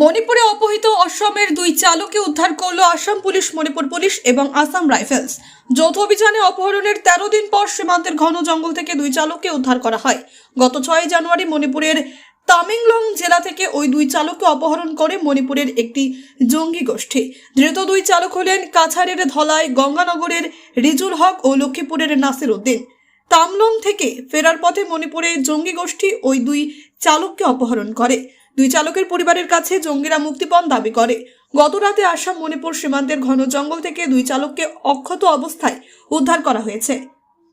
মণিপুরে অপহৃত অসমের দুই চালককে উদ্ধার করল আসাম পুলিশ, মণিপুর পুলিশ এবং আসাম রাইফেলস। যৌথ অভিযানে অপহরণের তেরো দিন পর সীমান্তের ঘন জঙ্গল থেকে দুই চালককে উদ্ধার করা হয়। গত ছয় জানুয়ারি মণিপুরের তামেংলং জেলা থেকে ওই দুই চালককে অপহরণ করে মণিপুরের একটি জঙ্গি গোষ্ঠী। ধৃত দুই চালক হলেন কাছাড়ের ধলাই, গঙ্গানগরের রিজুল হক ও লক্ষ্মীপুরের নাসির উদ্দিন। তামলং থেকে ফেরার পথে মণিপুরে জঙ্গি গোষ্ঠী ওই দুই চালককে অপহরণ করে। দুই চালকের পরিবারের কাছে জঙ্গিরা মুক্তিপণ দাবি করে। গত রাতে আসাম মণিপুর সীমান্তের ঘন জঙ্গল থেকে দুই চালককে অক্ষত অবস্থায় উদ্ধার করা হয়েছে।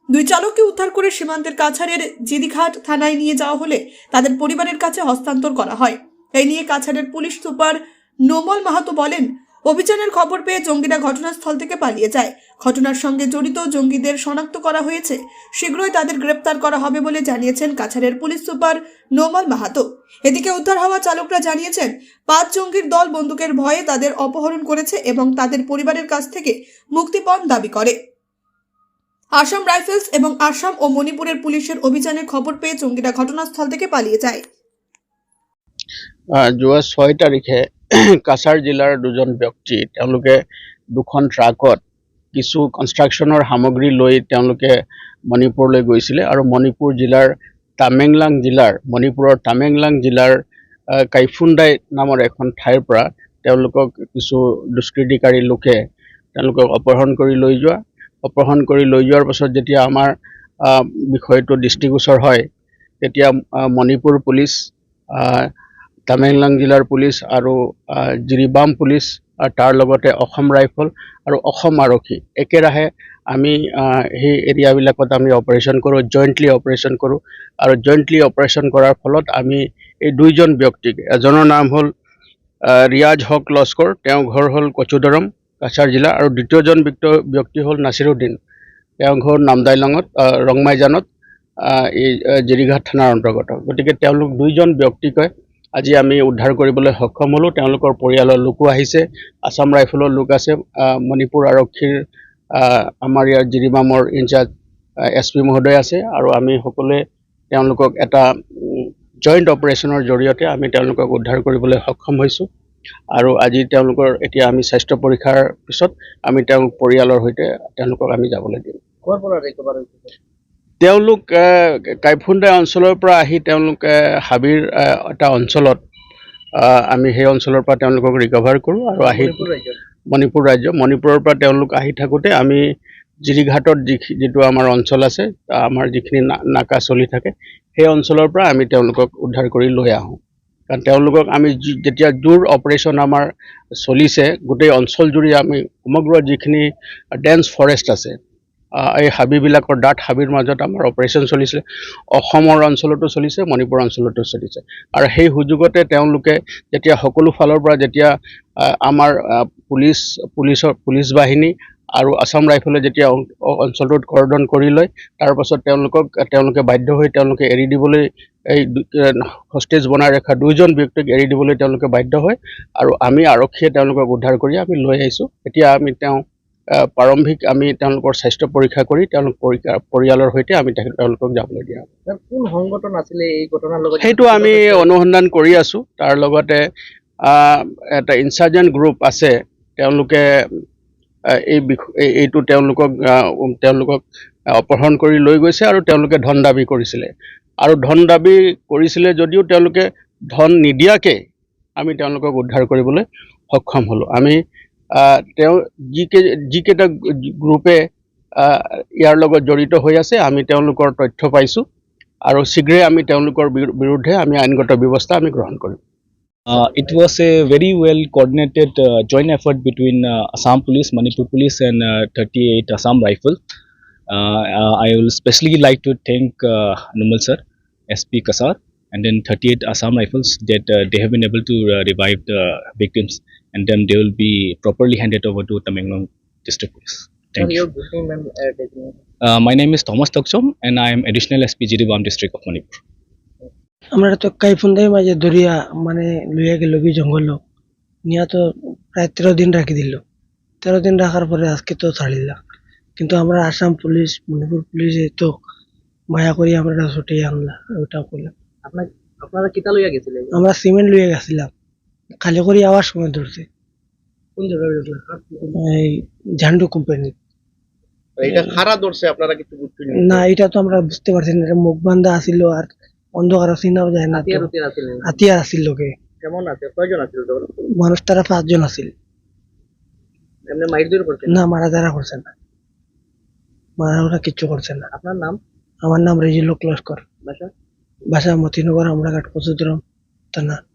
দুই চালককে উদ্ধার করে সীমান্তের কাছাড়ের জিদিঘাট থানায় নিয়ে যাওয়া হলে তাদের পরিবারের কাছে হস্তান্তর করা হয়। এই নিয়ে কাছাড়ের পুলিশ সুপার নোমল মাহাতো বলেন অভিযানের খবর পেয়ে জঙ্গিরা ঘটনাস্থল থেকে পালিয়ে যায়। ঘটনার সঙ্গে জড়িত জঙ্গিদের শনাক্ত করা হয়েছে। শীঘ্রই তাদের গ্রেপ্তার করা হবে বলে জানিয়েছেন কাছাড়ের পুলিশ সুপার নোমাল মাহাতো। এদিকে উদ্ধার হওয়া চালকরা জানিয়েছেন, পাঁচ জঙ্গির দল বন্দুকের ভয়ে তাদের অপহরণ করেছে এবং তাদের পরিবারের কাছ থেকে মুক্তিপণ দাবি করে। আসাম রাইফেলস এবং আসাম ও মণিপুরের পুলিশের অভিযানের খবর পেয়ে জঙ্গিরা ঘটনাস্থল থেকে পালিয়ে যায়। যোৱা ছয় তাৰিখে কাছাৰ জিলাৰ দুজন ব্যক্তি তেওঁলোকে দুখন ট্ৰাকত কিছু কনষ্ট্ৰাকশ্যনৰ সামগ্ৰী লৈ তেওঁলোকে মণিপুৰলৈ গৈছিলে আৰু মণিপুৰ জিলাৰ টামেংলাং জিলাৰ মণিপুৰৰ টামেংলাং জিলাৰ কাইফুণ্ডাই নামৰ এখন ঠাইৰ পৰা তেওঁলোকক কিছু দুষ্কৃতিকাৰী লোকে তেওঁলোকক অপহৰণ কৰি লৈ যোৱা। অপহৰণ কৰি লৈ যোৱাৰ পাছত যেতিয়া আমাৰ বিষয়টো দৃষ্টিগোচৰ হয় তেতিয়া মণিপুৰ পুলিচ টামেংলং জিলাৰ পুলিচ আৰু জিৰিবাম পুলিচ তাৰ লগতে অসম ৰাইফল আৰু অসম আৰক্ষী একেৰাহে আমি সেই এৰিয়াবিলাকত আমি অপাৰেশ্যন কৰোঁ জইণ্টলি অপাৰেশ্যন কৰোঁ আৰু জইণ্টলি অপাৰেশ্যন কৰাৰ ফলত আমি এই দুইজন ব্যক্তিক এজনৰ নাম হ'ল ৰিয়াজ হক লস্কৰ তেওঁৰ ঘৰ হ'ল কচুদৰম কাছাৰ জিলা আৰু দ্বিতীয়জন ব্যক্তি হ'ল নাছিৰুদ্দিন তেওঁৰ ঘৰ নামদাইলঙত ৰংমাইজানত এই জিৰিঘাট থানাৰ অন্তৰ্গত গতিকে তেওঁলোক দুইজন ব্যক্তিকে আজি আমি উদ্ধাৰ কৰিবলৈ সক্ষম হ'লোঁ। তেওঁলোকৰ পৰিয়ালৰ লোকো আহিছে। আছাম ৰাইফলৰ লোক আছে। মণিপুৰ আৰক্ষীৰ আমাৰ ইয়াৰ জিৰিবামৰ ইনচাৰ্জ এছ পি মহোদয় আছে আৰু আমি সকলোৱে তেওঁলোকক এটা জইণ্ট অপাৰেশ্যনৰ জৰিয়তে আমি তেওঁলোকক উদ্ধাৰ কৰিবলৈ সক্ষম হৈছোঁ। আৰু আজি তেওঁলোকৰ, এতিয়া আমি স্বাস্থ্য পৰীক্ষাৰ পিছত আমি তেওঁলোক পৰিয়ালৰ সৈতে তেওঁলোকক আমি যাবলৈ দিম। তেওঁলোক আহ, কাইফুণ্ডা অঞ্চলৰ পৰা আহি তেওঁলোক হাবিৰ এটা অঞ্চলত আমি সেই অঞ্চলৰ পৰা তেওঁলোকক ৰিকভাৰ কৰোঁ আৰু আহি মণিপুৰ ৰাজ্য মণিপুৰৰ পৰা তেওঁলোক আহি থাকোঁতে আমি জিৰিঘাটত যি যিটো আমাৰ অঞ্চল আছে আমাৰ যিখিনি নাকা চলি থাকে সেই অঞ্চলৰ পৰা আমি তেওঁলোকক উদ্ধাৰ কৰি লৈ আহোঁ। কাৰণ তেওঁলোকক আমি যেতিয়া জোৰ অপাৰেশ্যন আমাৰ চলিছে গোটেই অঞ্চলজুৰি আমি সমগ্ৰ যিখিনি ডেন্স ফৰেষ্ট আছে এই হাবিবিলাকৰ ডাঠ হাবিৰ মাজত আমাৰ অপাৰেশ্যন চলিছিলে। অসমৰ অঞ্চলতো চলিছে মণিপুৰ অঞ্চলতো চলিছে। আৰু সেই সুযোগতে তেওঁলোকে যেতিয়া সকলো ফালৰ পৰা যেতিয়া আমাৰ পুলিচ পুলিচৰ পুলিচ বাহিনী আৰু আছাম ৰাইফলে যেতিয়া অঞ্চলটোত কৰদন কৰি লয় তাৰ পাছত তেওঁলোকক তেওঁলোকে বাধ্য হৈ তেওঁলোকে এৰি দিবলৈ এই হষ্টেজ বনাই ৰখা দুইজন ব্যক্তিক এৰি দিবলৈ তেওঁলোকে বাধ্য হয়। আৰু আমি আৰক্ষীয়ে তেওঁলোকক উদ্ধাৰ কৰি আমি লৈ আহিছোঁ। এতিয়া আমি তেওঁ প্ৰাৰম্ভিক আমি তেওঁলোকৰ স্বাস্থ্য পৰীক্ষা কৰি তেওঁলোক পৰিয়ালৰ সৈতে আমি তেওঁলোকক যাবলৈ দিয়া হ'ব। কোন সংগঠন আছিলে এই ঘটনাৰ লগত? সেইটো আমি অনুসন্ধান কৰি আছোঁ। তাৰ লগতে এটা ইনচাৰ্জেণ্ট গ্ৰুপ আছে। তেওঁলোকে এই এইটো তেওঁলোকক তেওঁলোকক অপহৰণ কৰি লৈ গৈছে আৰু তেওঁলোকে ধন দাবি কৰিছিলে। আৰু ধন দাবি কৰিছিলে যদিও তেওঁলোকে ধন নিদিয়াকৈ আমি তেওঁলোকক উদ্ধাৰ কৰিবলৈ সক্ষম হ'লোঁ। আমি তেওঁ যিকেই যিকেইটা গ্ৰুপে আহ, ইয়াৰ লগত জড়িত হৈ আছে আমি তেওঁলোকৰ তথ্য পাইছোঁ আৰু শীঘ্ৰেই আমি তেওঁলোকৰ বিৰু- বিৰুদ্ধে আমি আইনগত ব্যৱস্থা আমি গ্ৰহণ কৰিম Uh, it was a very well coordinated uh, joint effort between uh, Assam Police, Manipur Police, and uh, 38 Assam Rifle. Uh, uh, I will especially like to thank uh, Numal sir, SP Kasar, and then 38 Assam Rifles that uh, they have been able to uh, revive the victims, And then they will be properly handed over to Tamenglong District Police. Thank you. your duty ma'am uh, Uh, my name is Thomas Tokchom, and I am additional SP Jiribam District of Manipur. আমরা তো কাইফুন্দাই মাঝে দরিয়া মানে লইয়া গেল কি জঙ্গল নিয়া তো প্রায় তেরো দিন রাখি দিল তেরো দিন রাখার পরে আজকে তো ছাড়িলাম কিন্তু আমরা আসাম পুলিশ মণিপুর পুলিশ তো মায়া করি আমরা ছুটিয়ে আনলা ওটা করলাম আপনার আপনারা কিতা লইয়া গেছিলে আমরা সিমেন্ট লইয়া গেছিলাম খালি করে আওয়ার সময় ধরছে। কোন জায়গায় দেখলেন? এই ঝান্ডু কোম্পানি। এটা খারা ধরছে আপনারা কিছু বুঝছেন না। এটা তো আমরা বুঝতে পারছি না মুখ বান্ধা আসিল আর অন্ধকার যায় না হাতিয়ার আসিল লোকে। কেমন আছে? কয়জন আছিল তখন? মানুষ তারা পাঁচজন আছিল। এমনি মাইর দূর করছেন না মারা যারা করছে না। মারা ওরা কিচ্ছু করছে না। আপনার নাম? আমার নাম রেজিল লস্কর বাসা? বাসা মতিনগর আমরাঘাট পশুদ্রম থানা।